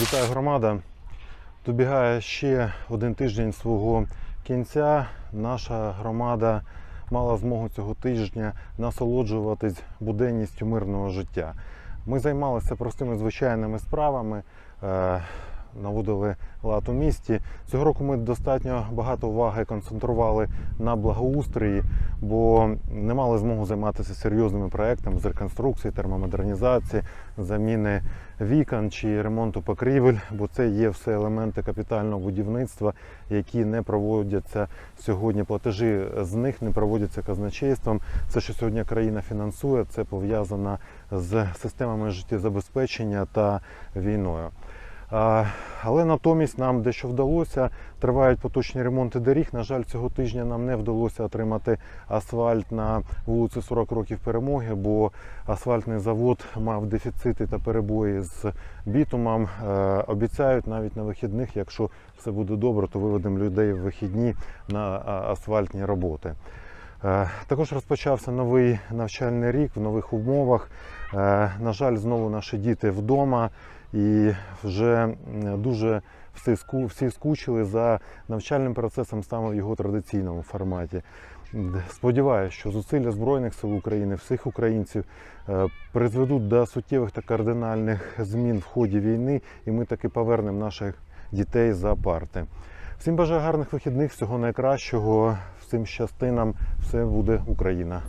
Вітаю громада. Добігає ще один тиждень свого кінця. Наша громада мала змогу цього тижня насолоджуватись буденністю мирного життя. Ми займалися простими звичайними справами, е, наводили лад у місті. Цього року ми достатньо багато уваги концентрували на благоустрої, бо не мали змогу займатися серйозними проектами з реконструкції, термомодернізації, заміни вікон чи ремонту покрівель, бо це є все елементи капітального будівництва, які не проводяться сьогодні. Платежі з них не проводяться казначейством. Це, що сьогодні країна фінансує, це пов'язано з системами життєзабезпечення та війною. Але натомість нам дещо вдалося. Тривають поточні ремонти доріг. На жаль, цього тижня нам не вдалося отримати асфальт на вулиці 40 років перемоги, бо асфальтний завод мав дефіцити та перебої з бітумом. Е, Обіцяють навіть на вихідних, якщо все буде добре, то виведемо людей в вихідні на асфальтні роботи. Е, Також розпочався новий навчальний рік в нових умовах. Е, На жаль, знову наші діти вдома і вже дуже всі, всі скучили за навчальним процесом саме в його традиційному форматі. Сподіваюся, що зусилля Збройних сил України, всіх українців е, призведуть до суттєвих та кардинальних змін в ході війни, і ми таки повернемо наших дітей за парти. Всім бажаю гарних вихідних, всього найкращого, всім щасти нам, все буде Україна.